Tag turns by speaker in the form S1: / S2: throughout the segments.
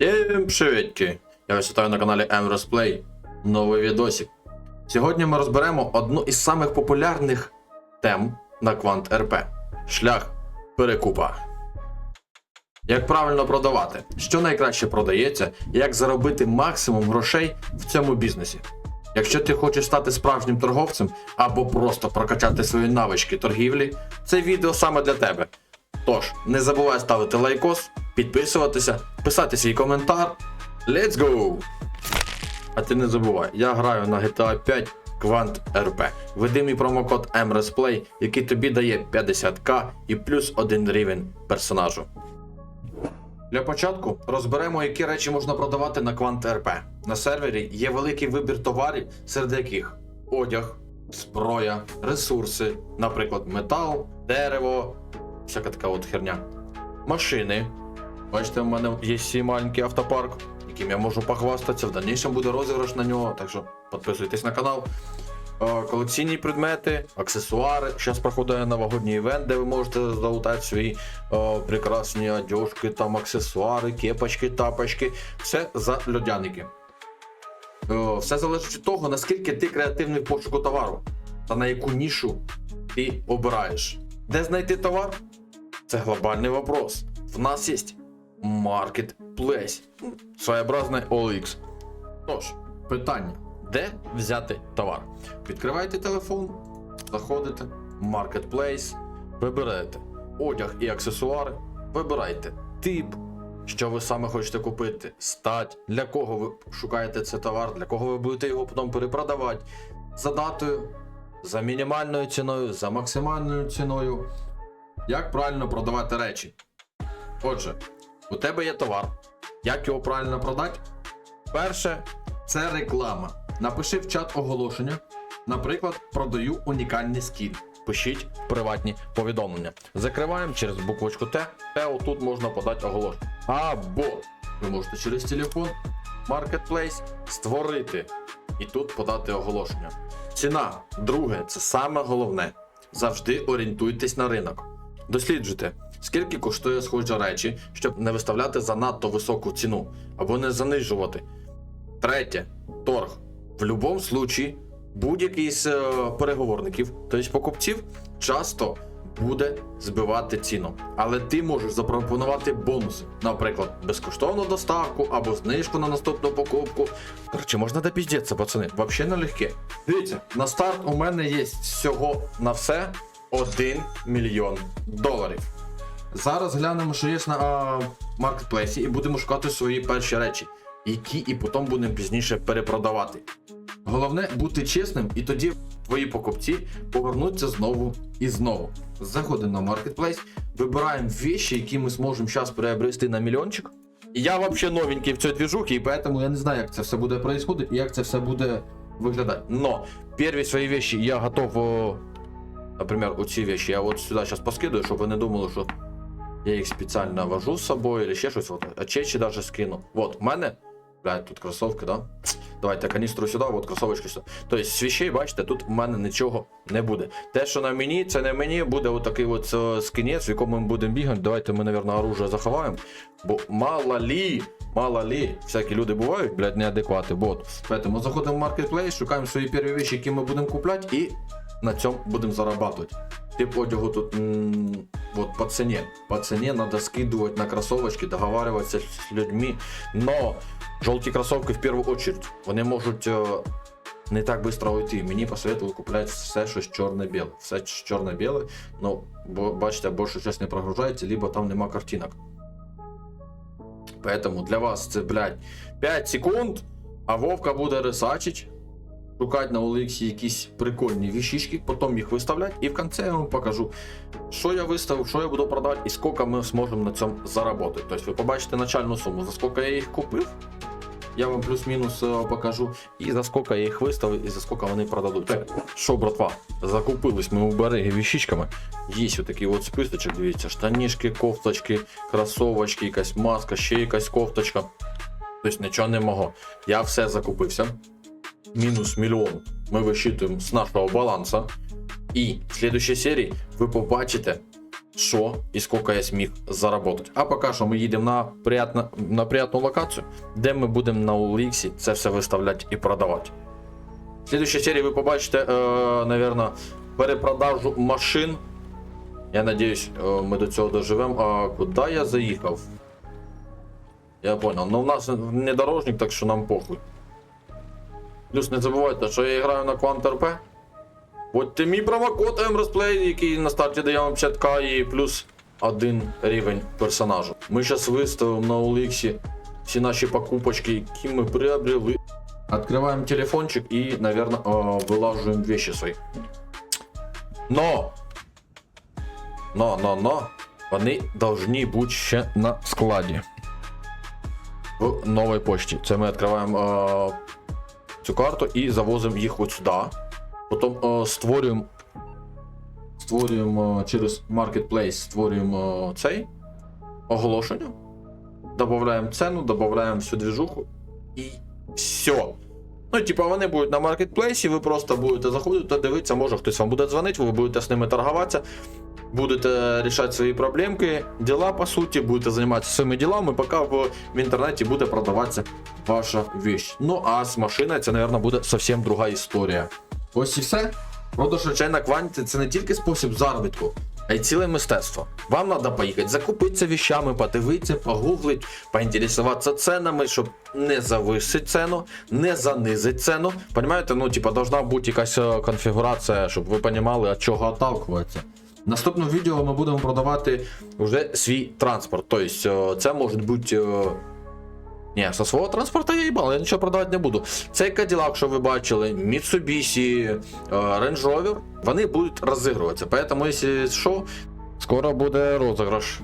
S1: Всім привітки! Я вас вітаю на каналі Emrose Play. Новий відосик. Сьогодні ми розберемо одну із самих популярних тем на Квант РП шлях перекупа. Як правильно продавати, що найкраще продається, як заробити максимум грошей в цьому бізнесі. Якщо ти хочеш стати справжнім торговцем або просто прокачати свої навички торгівлі, це відео саме для тебе. Тож, не забувай ставити лайкос, підписуватися, писати свій коментар. Let's go! А ти не забувай, я граю на GTA 5 Quant RP. Введи мій промокод MRSPLAY, який тобі дає 50к і плюс один рівень персонажу. Для початку розберемо, які речі можна продавати на Quant RP. На сервері є великий вибір товарів, серед яких одяг, зброя, ресурси, наприклад, метал, дерево, всяка така от херня. Машини. Бачите, в мене є свій маленький автопарк, яким я можу похвастатися. В дальнішому буде розіграш на нього, так що підписуйтесь на канал. Е, Колекційні предмети, аксесуари. Зараз проходить новогодній івент, де ви можете залутати свої е, прекрасні одежки, там аксесуари, кепочки, тапочки. Все за льодяники. Е, Все залежить від того, наскільки ти креативний в пошуку товару та на яку нішу ти обираєш. Де знайти товар? Це глобальний вопрос. В нас є Marketplace, своєобразний OLX. Тож, питання: де взяти товар? Відкривайте телефон, заходите Marketplace, вибираєте одяг і аксесуари, вибирайте тип, що ви саме хочете купити, стать, для кого ви шукаєте цей товар, для кого ви будете його потім перепродавати, за датою, за мінімальною ціною, за максимальною ціною. Як правильно продавати речі? Отже, у тебе є товар. Як його правильно продати? Перше, це реклама. Напиши в чат оголошення. Наприклад, продаю унікальний скін. Пишіть приватні повідомлення. Закриваємо через буквочку Т. Т отут можна подати оголошення. Або ви можете через телефон, Marketplace створити і тут подати оголошення. Ціна, друге, це саме головне. Завжди орієнтуйтесь на ринок. Досліджуйте, скільки коштує схожі речі, щоб не виставляти занадто високу ціну або не занижувати. Третє торг. В будь-якому случаї будь-який з е, переговорників, тобто покупців, часто буде збивати ціну. Але ти можеш запропонувати бонуси, наприклад, безкоштовну доставку або знижку на наступну покупку. Коротше, можна допіздеться, пацани, взагалі не Дивіться, на старт у мене є всього на все 1 мільйон доларів. Зараз глянемо, що є на маркетплейсі, і будемо шукати свої перші речі, які і потім будемо пізніше перепродавати. Головне бути чесним, і тоді твої покупці повернуться знову і знову. Заходимо на маркетплейс, вибираємо вещи, які ми зможемо зараз приобрести на мільйончик. Я взагалі новенький в цій движухі, і поэтому я не знаю, як це все буде происходить і як це все буде виглядати. Но перві свої вещи я готов. Например, оці вещи я от сюди зараз поскидую, щоб ви не думали, що я їх спеціально вожу з собою или ще щось. От, а чечі даже скину. Вот, у мене. Блядь, тут кросовки, да? Давайте каністру сюди, от кросовочки сюди. Тобто з бачите, тут у мене нічого не буде. Те, що на мені, це не мені, буде отакий от е, скинець, в якому ми будемо бігати. Давайте ми, мабуть, оружие заховаємо. Бо мало лі, мало лі, всякі люди бувають, блядь, неадеквати. Вот. Поэтому заходимо в маркетплейс, шукаємо свої перві вещи, які ми будемо купляти, і на цьому будемо зарабатывать. Тип одягу тут м, вот по цене. По цене надо скидывать на кроссовочки, договариваться с людьми. Но желті кроссовки в первую очередь, вони можуть е, не так быстро уйти. Мені посоветували купляти все, що чорне-біле. Все що чорне-біле, ну, бо, бачите, більше щось не прогружається, либо там нема картинок. Поэтому для вас це, блядь, 5 секунд, а Вовка буде ресачить, Шукати на OLX якісь прикольні віщички, потім їх виставляти, і в кінці я вам покажу, що я виставив, що я буду продавати і скільки ми зможемо на цьому заробити. Тобто ви побачите начальну суму, за скільки я їх купив. Я вам плюс-мінус е, покажу, і за скільки я їх виставив, і за скільки вони продадуть. Що, братва, закупились ми у береги віщичками. Є отакий от списочок, дивіться, штанішки, кофточки, кросовочки, якась маска, ще якась кофточка. Тобто нічого не мого. Я все закупився. Мінус мільйон ми висчитуємо з нашого балансу. І в следующей серії ви побачите, що і скільки я зміг заработати. А поки що ми їдемо на, приятно, на приятну локацію, де ми будемо на OLX це все виставляти і продавати. В следующей серії ви побачите, е, наверное, перепродажу машин. Я надіюсь, е, ми до цього доживемо. А куди я заїхав? Я понял. Ну, у нас внедорожник, так що нам похуй. Плюс не забувайте, що я граю на Quant RP. Вводьте мій промокод MRSPLAY, який на старті дає вам 50к і плюс один рівень персонажу. Ми зараз виставимо на OLX всі наші покупочки, які ми приобрели. Открываем телефончик и, наверное, вылаживаем вещи свои. Но! Но, но, но, вони должны бути ще на складі. В новій почті. Це ми відкриваємо е, цю карту і завозимо їх от сюди. Потім е, створюємо. Створюємо е, через Marketplace, створюємо е, цей оголошення. Додаємо ціну, додаємо всю движуху і все. Ну, типа, вони будуть на маркетплейсі, ви просто будете заходити, дивитися, може хтось вам буде дзвонити, ви будете з ними торгуватися, будете рішати свої проблемки, діла, по суті, будете займатися своїми ділами, поки в, інтернеті буде продаватися ваша вещь. Ну, а з машиною це, мабуть, буде зовсім друга історія. Ось і все. Продаж речей кванті це не тільки спосіб заробітку, а й ціле мистецтво. Вам треба поїхати закупитися вещами, подивитися, погуглити, поінтересуватися ценами, щоб не зависити ціну, не занизити ціну. Понимаєте, ну, типа, должна бути якась конфігурація, щоб ви розуміли, від чого отталкуватися. В наступному відео ми будемо продавати вже свій транспорт. Тобто, е, це може бути. е, ні, со свого транспорту я їбал, я нічого продавати не буду. Цей Cadillac, що ви бачили, Mitsubishi, е, Range Rover, вони будуть розігруватися. Поэтому, якщо що, скоро буде розіграш.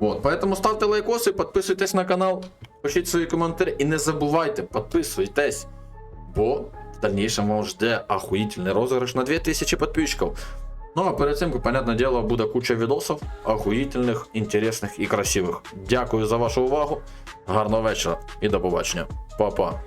S1: Вот, поэтому ставте лайкоси, підписуйтесь на канал, пишіть свої коментарі і не забувайте, підписуйтесь. Бо в дальнейшем вам жде охуительний розіграш на 2000 підписчиків. Ну а перед цим, понятное дело, буде куча відосів охуїтельних, інтересних і красивих. Дякую за вашу увагу. Гарного вечора і до побачення. Па-па.